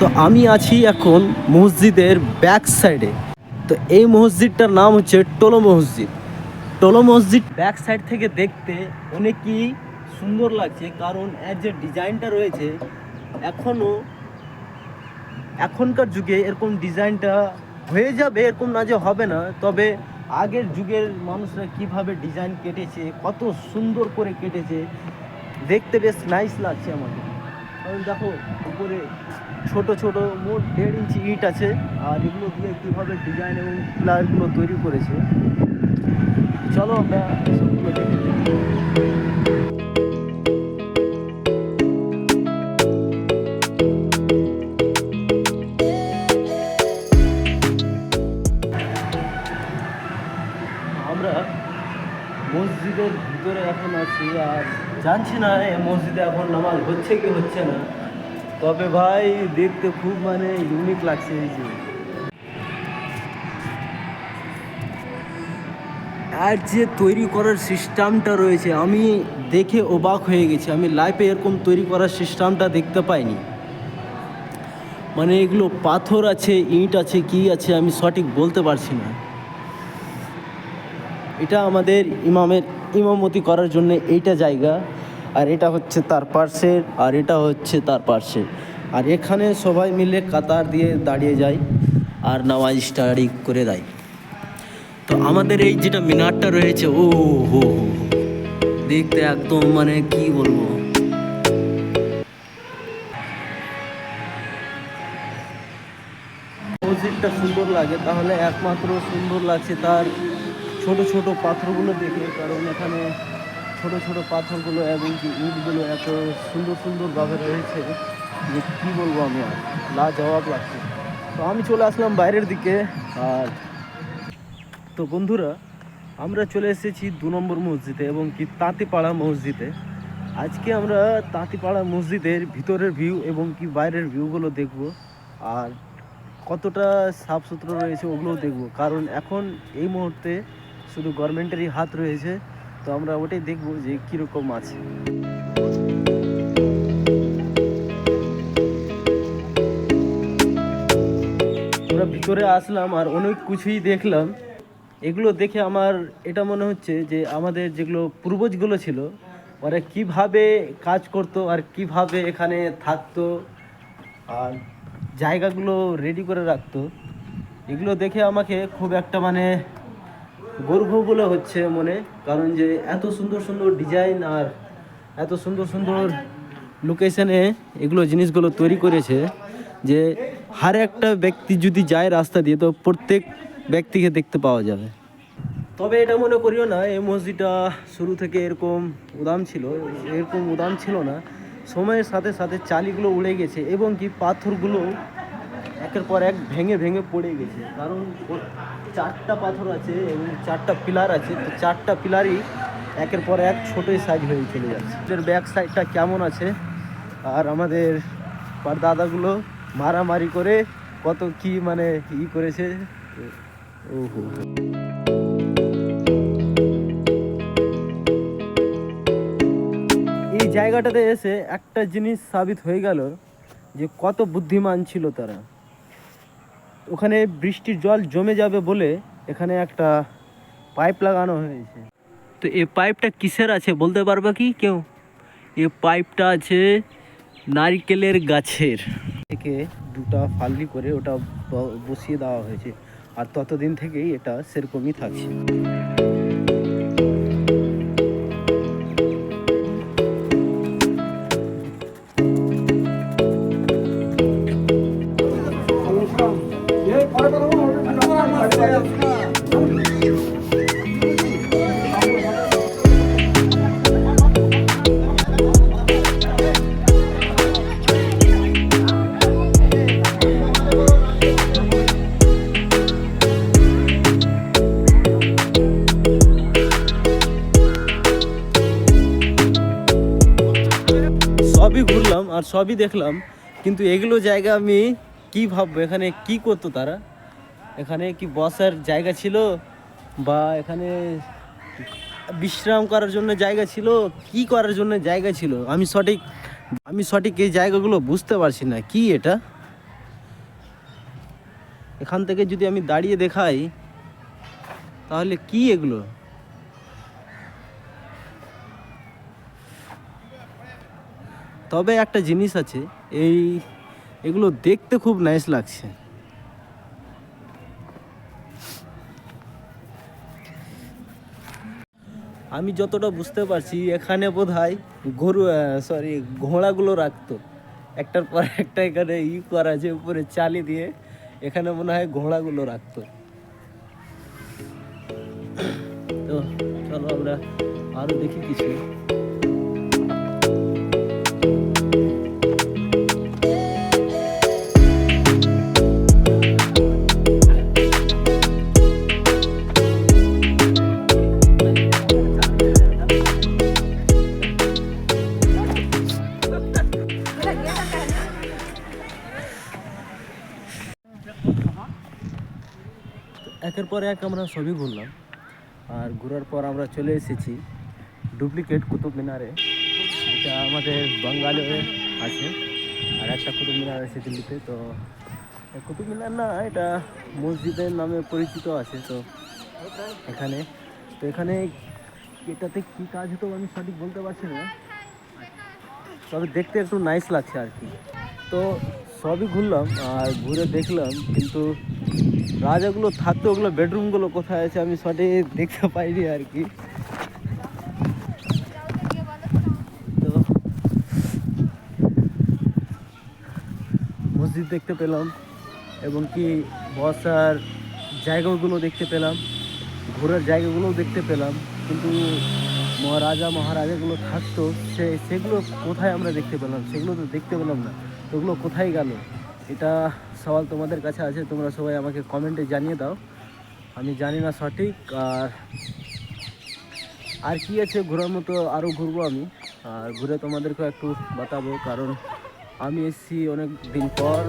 তো আমি আছি এখন মসজিদের ব্যাক সাইডে তো এই মসজিদটার নাম হচ্ছে টোলো মসজিদ। টোলো মসজিদ ব্যাক সাইড থেকে দেখতে অনেকই সুন্দর লাগছে কারণ এর যে ডিজাইনটা রয়েছে এখনও এখনকার যুগে এরকম ডিজাইনটা হয়ে যাবে, এরকম না যে হবে না, তবে আগের যুগের মানুষরা কীভাবে ডিজাইন কেটেছে, কত সুন্দর করে কেটেছে, দেখতে বেশ নাইস লাগছে আমাকে কারণ দেখো, উপরে ছোট ছোট মোট দেড় ইঞ্চি ইট আছে, আর এগুলো দিয়ে কীভাবে ডিজাইন এবং পিলারগুলো তৈরি করেছে। চলো আমরা এখন আছি আর জানছি না, এই মসজিদে এখন নামাজ হচ্ছে কি হচ্ছে না। তবে ভাই, দেখতে খুব মানে ইউনিক লাগছে এই যে। আর যে তৈরি করার সিস্টেমটা রয়েছে, আমি দেখে অবাক হয়ে গেছি। আমি লাইফে এরকম তৈরি করার সিস্টেমটা দেখতে পাইনি। মানে এগুলো পাথর আছে, ইট আছে, কি আছে, আমি সঠিক বলতে পারছি না। এটা আমাদের ইমামের ইমামতি করার জন্য এইটা জায়গা, আর এটা হচ্ছে তার পার্শ্বের, আর এটা হচ্ছে তার পার্শ্বে আর এখানে সবাই মিলে কাতার দিয়ে দাঁড়িয়ে যায় আর নামাজ স্টাডি করে দেয় তো আমাদের এই যেটা মিনারটা রয়েছে, ও হো। দেখতে একদম মানে কি বলব মসজিদটা সুন্দর লাগে, তাহলে একমাত্র সুন্দর লাগছে তার ছোট ছোট পাথরগুলো দেখে, কারণ এখানে ছোট ছোট পাথরগুলো এবং কি ইটগুলো এত সুন্দর সুন্দরভাবে রয়েছে যে কী বলব আমি আর, লাজবাব লাগছে। তো আমি চলে আসলাম বাইরের দিকে, আর তো বন্ধুরা, আমরা চলে এসেছি দু নম্বর মসজিদে এবং কি তাঁতিপাড়া মসজিদে। আজকে আমরা তাঁতিপাড়া মসজিদের ভিতরের ভিউ এবং কি বাইরের ভিউগুলো দেখব, আর কতটা সাফ সুতরো রয়েছে ওগুলোও দেখব, কারণ এখন এই মুহূর্তে শুধু গভর্নমেন্টেরই হাত রয়েছে, তো আমরা ওটাই দেখব যে কীরকম আছে। আমরা ভিতরে আসলাম আর অনেক কিছুই দেখলাম। এগুলো দেখে আমার এটা মনে হচ্ছে যে আমাদের যেগুলো পূর্বজগুলো ছিল, ওরা কীভাবে কাজ করতো আর কীভাবে এখানে থাকতো আর জায়গাগুলো রেডি করে রাখতো, এগুলো দেখে আমাকে খুব একটা মানে গর্বগুলো হচ্ছে মনে, কারণ যে এত সুন্দর সুন্দর ডিজাইন আর এত সুন্দর সুন্দর লোকেশনে এগুলো জিনিসগুলো তৈরি করেছে যে হার একটা ব্যক্তি যদি যায় রাস্তা দিয়ে, তো প্রত্যেক ব্যক্তিকে দেখতে পাওয়া যাবে। তবে এটা মনে করিও না, এই মসজিদটা শুরু থেকে এরকম উদাম ছিল, এরকম উদাম ছিল না। সময়ের সাথে সাথে চালিগুলো উড়ে গেছে এবং কি পাথরগুলো একের পর এক ভেঙে ভেঙে পড়ে গেছে। কারণ চারটা পাথর আছে এবং চারটা পিলার আছে, তো চারটা পিলারই একের পর এক ছোটোই সাইজ হয়ে চলে যাচ্ছে। ব্যাক সাইডটা কেমন আছে? আর আমাদের দাদাগুলো মারামারি করে কত কি মানে ই করেছে? ওহো। এই জায়গাটাতে এসে একটা জিনিস সাবিত হয়ে গেল যে কত বুদ্ধিমান ছিল তারা। ওখানে বৃষ্টির জল জমে যাবে বলে এখানে একটা পাইপ লাগানো হয়েছে। তো এই পাইপটা কিসের আছে বলতে পারবে কি কেউ? এই পাইপটা আছে নারিকেলের গাছের। থেকে দুটা ফাল্লি করে ওটা বসিয়ে দেওয়া হয়েছে। আর ততদিন থেকেই এটা সেরকমই থাকছে। সবই ঘুরলাম আর সবই দেখলাম, কিন্তু এগুলো জায়গা আমি কি ভাববো? এখানে কি করতো তারা? এখানে কি বসার জায়গা ছিল? বা এখানে বিশ্রাম করার জন্য জায়গা ছিল? কি করার জন্য জায়গা ছিল? আমি সঠিক আমি সঠিক এই জায়গাগুলো বুঝতে পারছি না। কি এটা? এখান থেকে যদি আমি দাঁড়িয়ে দেখাই, তাহলে কি এগুলো? তবে একটা জিনিস আছে, এই, এগুলো দেখতে খুব নাইস লাগছে। আমি যতটা বুঝতে পারছি, এখানে বোধ হয় গরু সরি ঘোড়াগুলো রাখতো। একটার পর একটা এখানে ই করা আছে, উপরে চালি দিয়ে এখানে মনে হয় ঘোড়াগুলো রাখতো। তো চলো আমরা আরও দেখি কিছু। পর এক আমরা সবই ঘুরলাম, আর ঘোরার পর আমরা চলে এসেছি ডুপ্লিকেট কুতুব মিনারে। এটা আমাদের বাঙ্গালে আছে, আর একটা কুতুব মিনার আছে দিল্লিতে, তো কুতুব মিনার না, এটা মসজিদের নামে পরিচিত আছে, তো এখানে তো এখানে এটাতে কী কাজ হতো আমি সঠিক বলতে পারছি না, তবে দেখতে একটু নাইস লাগছে আর কি। তো সবই ঘুরলাম, আর ঘুরে দেখলাম, কিন্তু রাজাগুলো থাকতো, ওগুলো বেডরুমগুলো কোথায় আছে আমি সঠিক দেখতে পাইনি আর কি। মসজিদ দেখতে পেলাম এবং কি বসার জায়গাগুলো দেখতে পেলাম, ঘোরার জায়গাগুলোও দেখতে পেলাম, কিন্তু মহারাজা, মহারাজাগুলো থাকতো, সে, সেগুলো কোথায় আমরা দেখতে পেলাম? সেগুলো তো দেখতে পেলাম না। ওগুলো কোথায় গেল? এটা সওয়াল তোমাদের কাছে আছে, তোমরা সবাই আমাকে কমেন্টে জানিয়ে দাও। আমি জানি না সঠিক, আর আর কি আছে ঘোরার মতো আরও ঘুরবো আমি। আর ঘুরে তোমাদেরকেও একটু বাতাবো, কারণ আমি এসেছি অনেক দিন পর,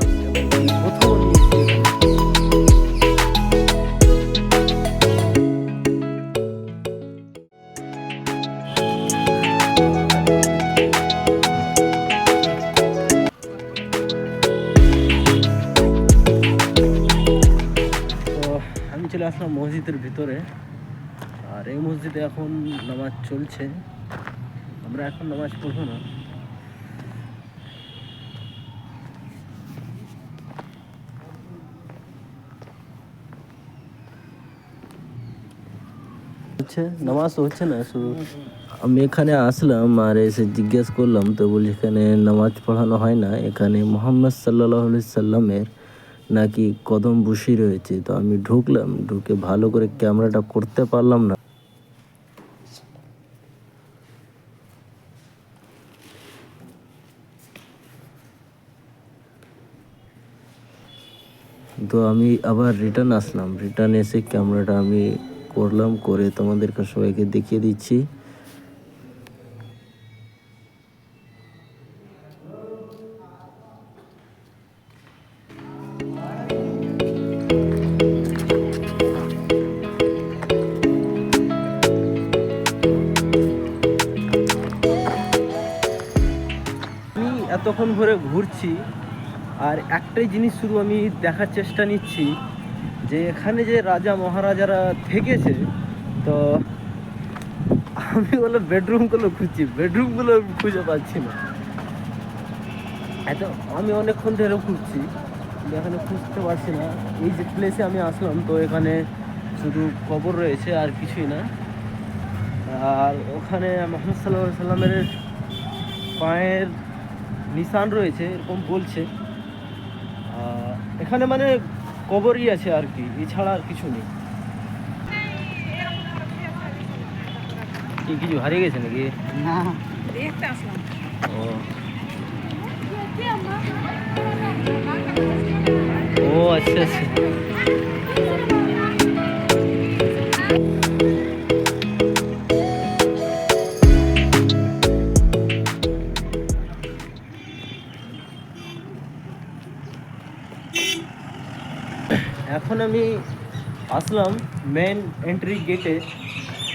প্রথম আসলাম মসজিদের ভিতরে। আর এই মসজিদে এখন নামাজ চলছে। আমরা এখন নামাজ পড়ব না। হচ্ছে? নামাজ হচ্ছে না, শুধু আমি এখানে আসলাম আর এসে জিজ্ঞেস করলাম, তো বলি এখানে নামাজ পড়ানো হয় না। এখানে মোহাম্মদ সাল্লাহ সাল্লামের নাকি কদম বসি রয়েছে? তো আমি ঢুকলাম, ঢুকে ভালো করে ক্যামেরাটা করতে পারলাম না। তো আমি আবার রিটার্ন আসলাম। রিটার্ন এসে ক্যামেরাটা আমি করলাম, করে তোমাদেরকে সবাইকে দেখিয়ে দিচ্ছি। এতক্ষণ ধরে ঘুরছি আর একটাই জিনিস শুধু আমি দেখার চেষ্টা নিচ্ছি যে এখানে যে রাজা মহারাজারা থেকেছে, তো আমি বলে বেডরুমগুলো খুঁজছি বেডরুমগুলো খুঁজে পাচ্ছি না। এত আমি অনেকক্ষণ ধরে খুঁজছি এখানে খুঁজতে পারছি না। এই যে প্লেসে আমি আসলাম, তো এখানে শুধু কবর রয়েছে, আর কিছুই না। আর ওখানে মোহাম্মদ সাল্লাহ সাল্লামের পায়ের নিশান রয়েছে এরকম বলছে। এখানে মানে কবরই আছে আর কি এছাড়া আর কিছু নেই। কি কিছু হারিয়ে গেছে নাকি? না। ও। ও আচ্ছা আচ্ছা। আসলাম মেন এন্ট্রি গেটে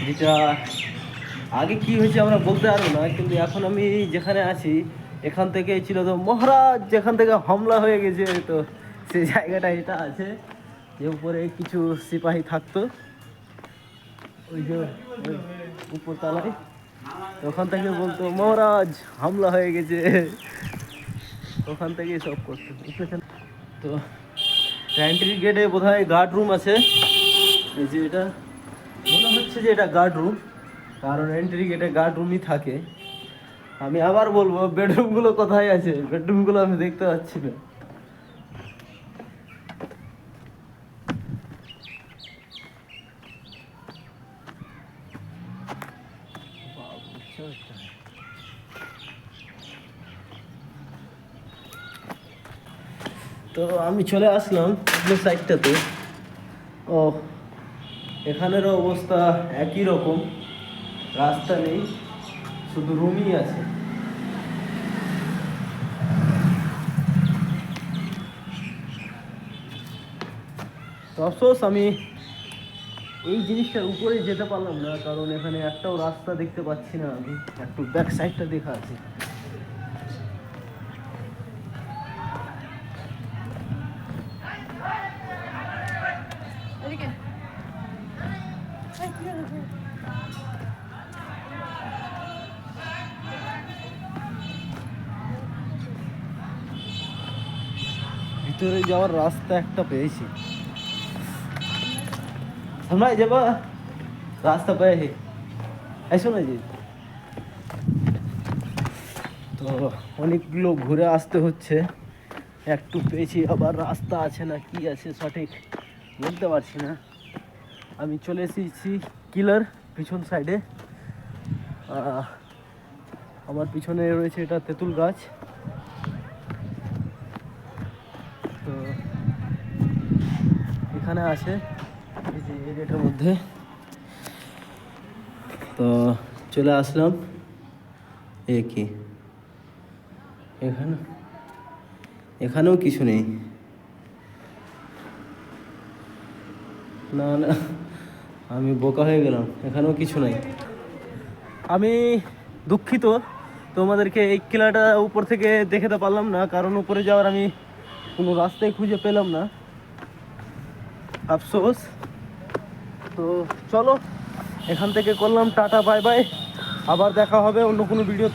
যেটা আগে কি হয়েছে আমরা বলতে পারব না, কিন্তু এখন আমি যেখানে আছি, এখান থেকে ছিল তো মহারাজ, যেখান থেকে হামলা হয়ে গেছে, তো সেই জায়গাটা এটা আছে, যে উপরে কিছু সিপাহী থাকতো। ওই যে উপরতলায়। ওখান থেকে বলতো, মহারাজ, হামলা হয়ে গেছে। ওখান থেকেই সব করতো? তো এন্ট্রি গেটে বোধহয় গার্ড রুম আছে। এই যে এটা, মনে হচ্ছে যে এটা গার্ড রুম কারণ এন্ট্রি গেটে গার্ড রুমই থাকে। আমি আবার বলব বেডরুমগুলো কোথায় আছে? বেডরুমগুলো আমি দেখতে পাচ্ছি না। তো আমি চলে আসলাম সাইডটাতে ও এখানেরও অবস্থা একই রকম। রাস্তা নেই, শুধু রুমই আছে। তো আমি এই জিনিসটার উপরে যেতে পারলাম না, কারণ এখানে একটাও রাস্তা দেখতে পাচ্ছি না আমি, একটু ব্যাক সাইডটা দেখা আছে। ভিতরে যাওয়ার রাস্তা একটা পেয়েছি। আমরা যাবা রাস্তা পেয়েছি। এসো না যে। তো অনেকগুলো ঘুরে আসতে হচ্ছে। একটু পেয়েছি, আবার রাস্তা আছে না, কি আছে সঠিক বলতে পারছি না। আমি চলে এসেছি কিলার পিছন সাইডে আমার পিছনে রয়েছে এটা তেঁতুল গাছ। এখানে আছে মধ্যে। তো চলে আসলাম। এ কি? এখানে? এখানেও কিছু নেই। না না, আমি বোকা হয়ে গেলাম। এখানেও কিছু নাই। আমি দুঃখিত। তোমাদেরকে এই কিলাটা উপর থেকে দেখাতে পারলাম না। কারণ উপরে যাওয়ার আমি কোনো রাস্তাই খুঁজে পেলাম না। আফসোস। তো চলো, এখান থেকে করলাম টাটা বাই বাই আবার দেখা হবে অন্য কোনো ভিডিওতে